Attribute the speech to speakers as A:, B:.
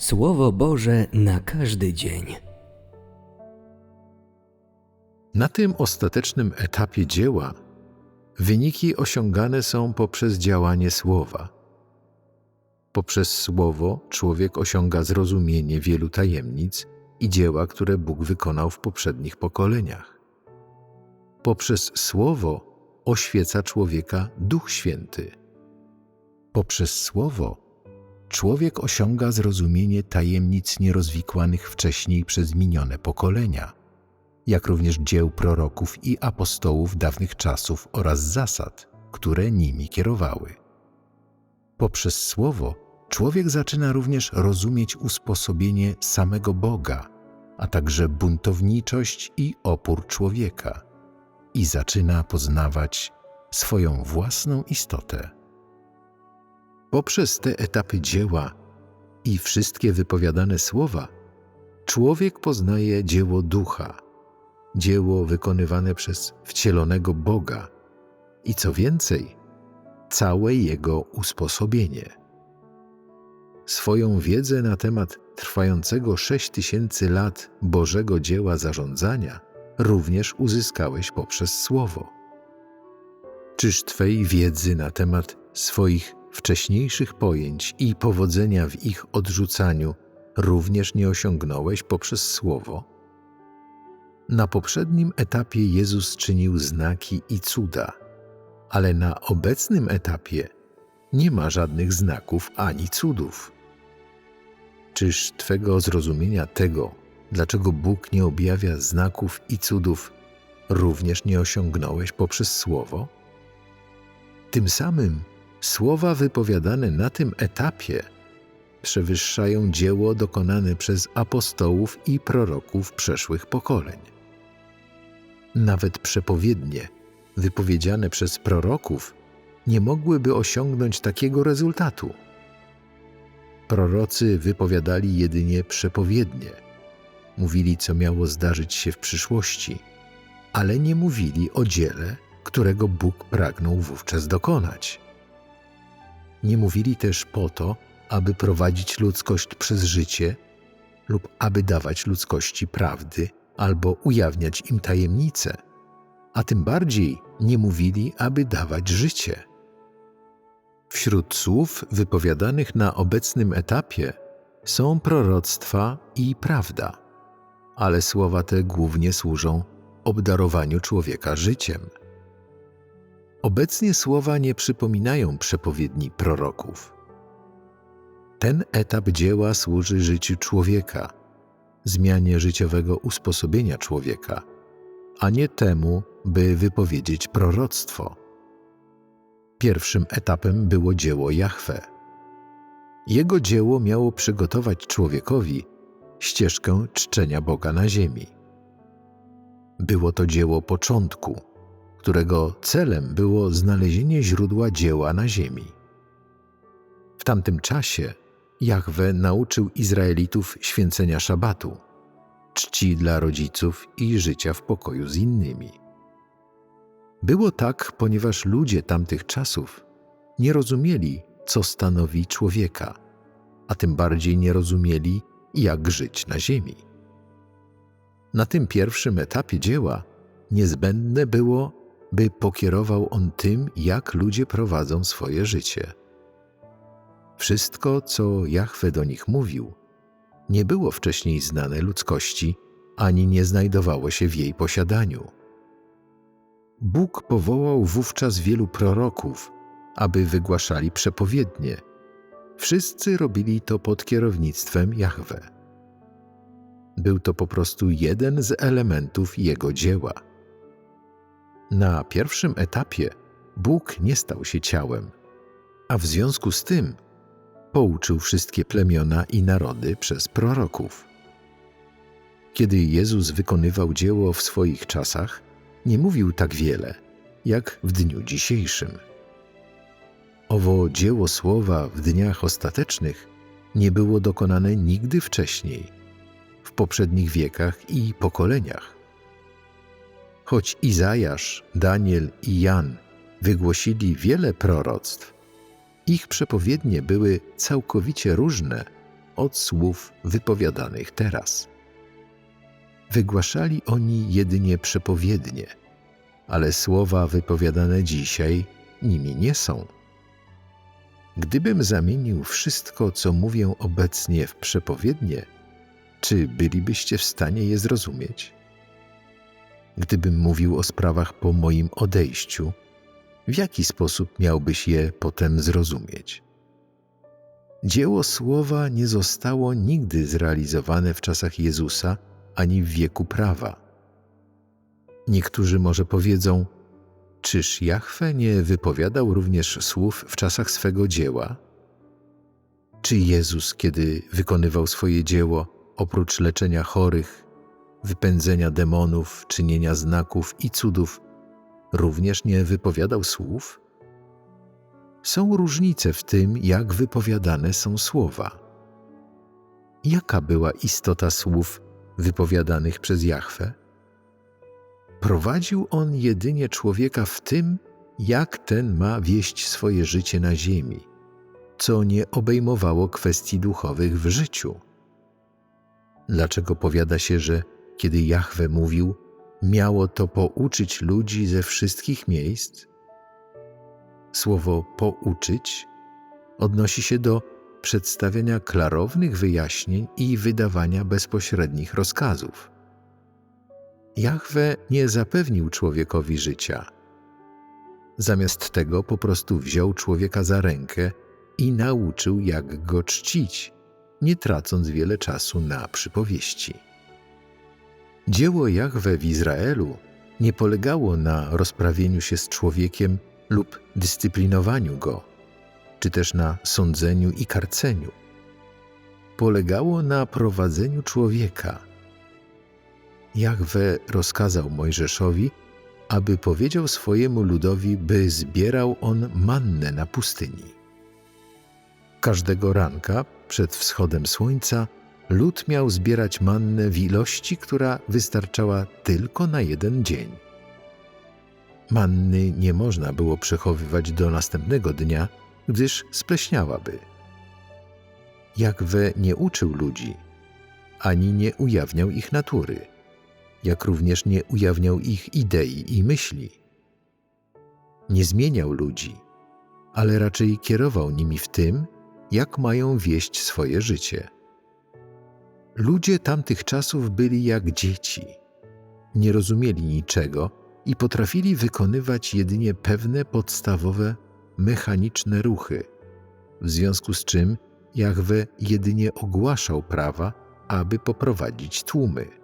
A: Słowo Boże na każdy dzień.
B: Na tym ostatecznym etapie dzieła wyniki osiągane są poprzez działanie słowa. Poprzez słowo człowiek osiąga zrozumienie wielu tajemnic i dzieła, które Bóg wykonał w poprzednich pokoleniach. Poprzez słowo oświeca człowieka Duch Święty. Poprzez słowo człowiek osiąga zrozumienie tajemnic nierozwikłanych wcześniej przez minione pokolenia, jak również dzieł proroków i apostołów dawnych czasów oraz zasad, które nimi kierowały. Poprzez słowo człowiek zaczyna również rozumieć usposobienie samego Boga, a także buntowniczość i opór człowieka i zaczyna poznawać swoją własną istotę. Poprzez te etapy dzieła i wszystkie wypowiadane słowa, człowiek poznaje dzieło ducha, dzieło wykonywane przez wcielonego Boga i co więcej, całe jego usposobienie. Swoją wiedzę na temat trwającego sześć tysięcy lat Bożego dzieła zarządzania również uzyskałeś poprzez Słowo. Czyż Twej wiedzy na temat swoich wcześniejszych pojęć i powodzenia w ich odrzucaniu również nie osiągnąłeś poprzez Słowo? Na poprzednim etapie Jezus czynił znaki i cuda, ale na obecnym etapie nie ma żadnych znaków ani cudów. Czyż Twego zrozumienia tego, dlaczego Bóg nie objawia znaków i cudów, również nie osiągnąłeś poprzez Słowo? Tym samym słowa wypowiadane na tym etapie przewyższają dzieło dokonane przez apostołów i proroków przeszłych pokoleń. Nawet przepowiednie, wypowiedziane przez proroków, nie mogłyby osiągnąć takiego rezultatu. Prorocy wypowiadali jedynie przepowiednie, mówili, co miało zdarzyć się w przyszłości, ale nie mówili o dziele, którego Bóg pragnął wówczas dokonać. Nie mówili też po to, aby prowadzić ludzkość przez życie lub aby dawać ludzkości prawdy albo ujawniać im tajemnice, a tym bardziej nie mówili, aby dawać życie. Wśród słów wypowiadanych na obecnym etapie są proroctwa i prawda, ale słowa te głównie służą obdarowaniu człowieka życiem. Obecnie słowa nie przypominają przepowiedni proroków. Ten etap dzieła służy życiu człowieka, zmianie życiowego usposobienia człowieka, a nie temu, by wypowiedzieć proroctwo. Pierwszym etapem było dzieło Jahwe. Jego dzieło miało przygotować człowiekowi ścieżkę czczenia Boga na ziemi. Było to dzieło początku, którego celem było znalezienie źródła dzieła na ziemi. W tamtym czasie Jahwe nauczył Izraelitów święcenia szabatu, czci dla rodziców i życia w pokoju z innymi. Było tak, ponieważ ludzie tamtych czasów nie rozumieli, co stanowi człowieka, a tym bardziej nie rozumieli, jak żyć na ziemi. Na tym pierwszym etapie dzieła niezbędne było, by pokierował on tym, jak ludzie prowadzą swoje życie. Wszystko, co Jahwe do nich mówił, nie było wcześniej znane ludzkości, ani nie znajdowało się w jej posiadaniu. Bóg powołał wówczas wielu proroków, aby wygłaszali przepowiednie. Wszyscy robili to pod kierownictwem Jahwe. Był to po prostu jeden z elementów jego dzieła. Na pierwszym etapie Bóg nie stał się ciałem, a w związku z tym pouczył wszystkie plemiona i narody przez proroków. Kiedy Jezus wykonywał dzieło w swoich czasach, nie mówił tak wiele, jak w dniu dzisiejszym. Owo dzieło słowa w dniach ostatecznych nie było dokonane nigdy wcześniej, w poprzednich wiekach i pokoleniach. Choć Izajasz, Daniel i Jan wygłosili wiele proroctw, ich przepowiednie były całkowicie różne od słów wypowiadanych teraz. Wygłaszali oni jedynie przepowiednie, ale słowa wypowiadane dzisiaj nimi nie są. Gdybym zamienił wszystko, co mówię obecnie w przepowiednie, czy bylibyście w stanie je zrozumieć? Gdybym mówił o sprawach po moim odejściu, w jaki sposób miałbyś je potem zrozumieć? Dzieło słowa nie zostało nigdy zrealizowane w czasach Jezusa ani w wieku prawa. Niektórzy może powiedzą: Czyż Jahwe nie wypowiadał również słów w czasach swego dzieła? Czy Jezus, kiedy wykonywał swoje dzieło, oprócz leczenia chorych, wypędzenia demonów, czynienia znaków i cudów, również nie wypowiadał słów? Są różnice w tym, jak wypowiadane są słowa. Jaka była istota słów wypowiadanych przez Jahwe? Prowadził on jedynie człowieka w tym, jak ten ma wieść swoje życie na ziemi, co nie obejmowało kwestii duchowych w życiu. Dlaczego powiada się, że kiedy Jahwe mówił, miało to pouczyć ludzi ze wszystkich miejsc? Słowo pouczyć odnosi się do przedstawiania klarownych wyjaśnień i wydawania bezpośrednich rozkazów. Jahwe nie zapewnił człowiekowi życia. Zamiast tego po prostu wziął człowieka za rękę i nauczył, jak go czcić, nie tracąc wiele czasu na przypowieści. Dzieło Jahwe w Izraelu nie polegało na rozprawieniu się z człowiekiem lub dyscyplinowaniu go, czy też na sądzeniu i karceniu. Polegało na prowadzeniu człowieka. Jahwe rozkazał Mojżeszowi, aby powiedział swojemu ludowi, by zbierał on mannę na pustyni. Każdego ranka przed wschodem słońca lud miał zbierać mannę w ilości, która wystarczała tylko na jeden dzień. Manny nie można było przechowywać do następnego dnia, gdyż spleśniałaby. Jakwe nie uczył ludzi, ani nie ujawniał ich natury, jak również nie ujawniał ich idei i myśli. Nie zmieniał ludzi, ale raczej kierował nimi w tym, jak mają wieść swoje życie. Ludzie tamtych czasów byli jak dzieci. Nie rozumieli niczego i potrafili wykonywać jedynie pewne podstawowe, mechaniczne ruchy, w związku z czym Jahwe jedynie ogłaszał prawa, aby poprowadzić tłumy.